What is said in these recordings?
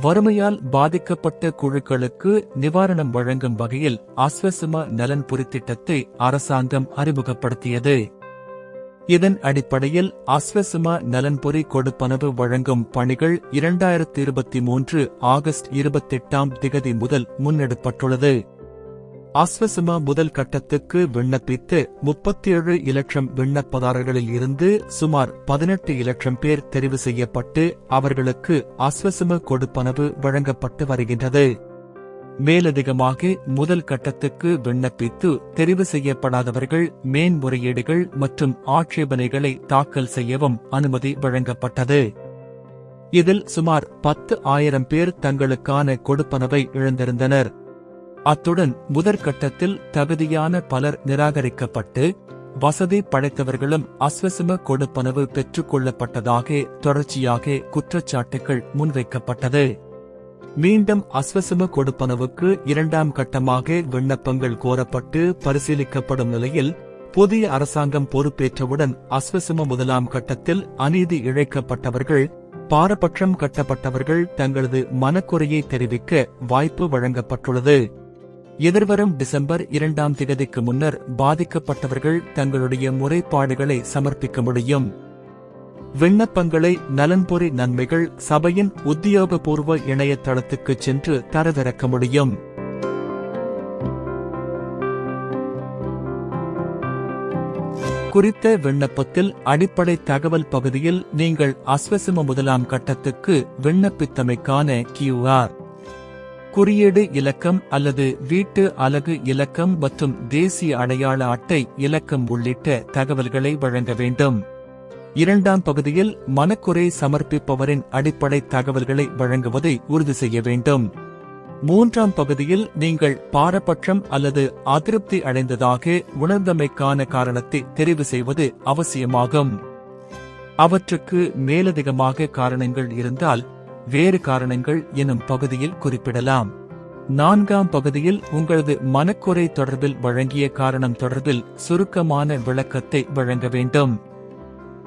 வறுமையால் பாதிக்கப்பட்ட குழுக்களுக்கு நிவாரணம் வழங்கும் வகையில் அஸ்வசும நலன் திட்டத்தை அரசாங்கம் அறிமுகப்படுத்தியது. இதன் அடிப்படையில் அஸ்வசும நலன்பொறி கொடுப்பனவு வழங்கும் பணிகள் இரண்டாயிரத்தி இருபத்தி மூன்று ஆகஸ்ட் இருபத்தெட்டாம் திகதி முதல் முன்னெடுப்பட்டுள்ளது. அஸ்வசும முதல் கட்டத்துக்கு விண்ணப்பித்து முப்பத்தி ஏழு இலட்சம் விண்ணப்பதாரர்களில் இருந்து சுமார் பதினெட்டு இலட்சம் பேர் தெரிவு செய்யப்பட்டு அவர்களுக்கு அஸ்வசும கொடுப்பனவு வழங்கப்பட்டு வருகின்றது. மேலதிகமாக முதல் கட்டத்துக்கு விண்ணப்பித்து தெரிவு செய்யப்படாதவர்கள் மேன்முறையீடுகள் மற்றும் ஆட்சேபனைகளை தாக்கல் செய்யவும் அனுமதி வழங்கப்பட்டது. இதில் சுமார் பத்து ஆயிரம் பேர் தங்களுக்கான கொடுப்பனவை இழந்திருந்தனர். அத்துடன் முதற்கட்டத்தில் தகுதியான பலர் நிராகரிக்கப்பட்டு வசதி படைத்தவர்களும் அஸ்வசம கொடுப்பனவு பெற்றுக்கொள்ளப்பட்டதாக தொடர்ச்சியாக குற்றச்சாட்டுகள் முன்வைக்கப்பட்டது. மீண்டும் அஸ்வசம கொடுப்பனவுக்கு இரண்டாம் கட்டமாக விண்ணப்பங்கள் கோரப்பட்டு பரிசீலிக்கப்படும் நிலையில் புதிய அரசாங்கம் பொறுப்பேற்றவுடன் அஸ்வசம முதலாம் கட்டத்தில் அநீதி இழைக்கப்பட்டவர்கள் பாரபட்சம் கட்டப்பட்டவர்கள் தங்களது மனக்குறையை தெரிவிக்க வாய்ப்பு வழங்கப்பட்டுள்ளது. எதிர்வரும் டிசம்பர் இரண்டாம் திகதிக்கு முன்னர் பாதிக்கப்பட்டவர்கள் தங்களுடைய முறைப்பாடுகளை சமர்ப்பிக்க முடியும். விண்ணப்பங்களை நலன்பொறி நன்மைகள் சபையின் உத்தியோகபூர்வ இணையதளத்துக்கு சென்று தரவிறக்க முடியும். குறித்த விண்ணப்பத்தில் அடிப்படை தகவல் பகுதியில் நீங்கள் அஸ்வசிம முதலாம் கட்டத்துக்கு விண்ணப்பித்தமைக்கான கியூஆர். குறியீடு இலக்கம் அல்லது வீட்டு அலகு இலக்கம் மற்றும் தேசிய அடையாள அட்டை இலக்கம் உள்ளிட்ட தகவல்களை வழங்க வேண்டும். இரண்டாம் பகுதியில் மனக்குறை சமர்ப்பிப்பவரின் அடிப்படை தகவல்களை வழங்குவதை உறுதி செய்ய வேண்டும். மூன்றாம் பகுதியில் நீங்கள் பாரபட்சம் அல்லது அதிருப்தி அடைந்ததாக உணர்ந்தமைக்கான காரணத்தை தெரிவு செய்வது அவசியமாகும். அவற்றுக்கு மேலதிகமாக காரணங்கள் இருந்தால் வேறு காரணங்கள் எனும் பகுதியில் குறிப்பிடலாம். நான்காம் பகுதியில் உங்களது மனக்குறை தொடர்பில் வழங்கிய காரணம் தொடர்பில் சுருக்கமான விளக்கத்தை வழங்க வேண்டும்.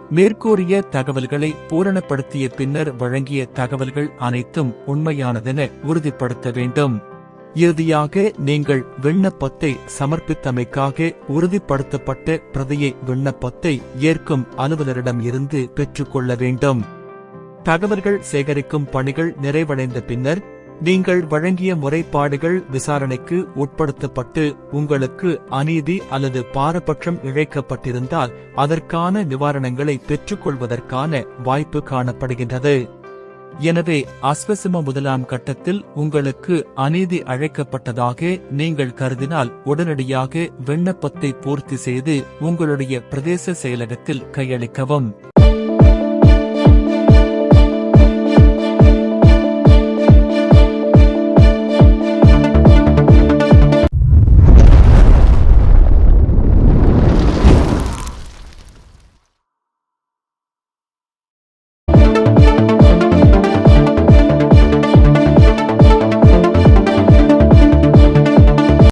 மேற்கூறிய தகவல்களை பூரணப்படுத்திய பின்னர் வழங்கிய தகவல்கள் அனைத்தும் உண்மையானதென உறுதிப்படுத்த வேண்டும். இறுதியாக நீங்கள் விண்ணப்பத்தை சமர்ப்பித்தமைக்காக உறுதிப்படுத்தப்பட்ட பிரதியை விண்ணப்பத்தை ஏற்கும் அலுவலரிடம் இருந்து பெற்றுக்கொள்ள வேண்டும். தகவல்கள் சேகரிக்கும் பணிகள் நிறைவடைந்த பின்னர் நீங்கள் வழங்கிய முறைப்பாடுகள் விசாரணைக்கு உட்படுத்தப்பட்டு உங்களுக்கு அநீதி அல்லது பாரபட்சம் இழைக்கப்பட்டிருந்தால் அதற்கான நிவாரணங்களை பெற்றுக்கொள்வதற்கான வாய்ப்பு காணப்படுகின்றது. எனவே அஸ்வசிம முதலாம் கட்டத்தில் உங்களுக்கு அநீதி அழைக்கப்பட்டதாக நீங்கள் கருதினால் உடனடியாக விண்ணப்பத்தை பூர்த்தி செய்து உங்களுடைய பிரதேச செயலகத்தில் கையளிக்கவும்.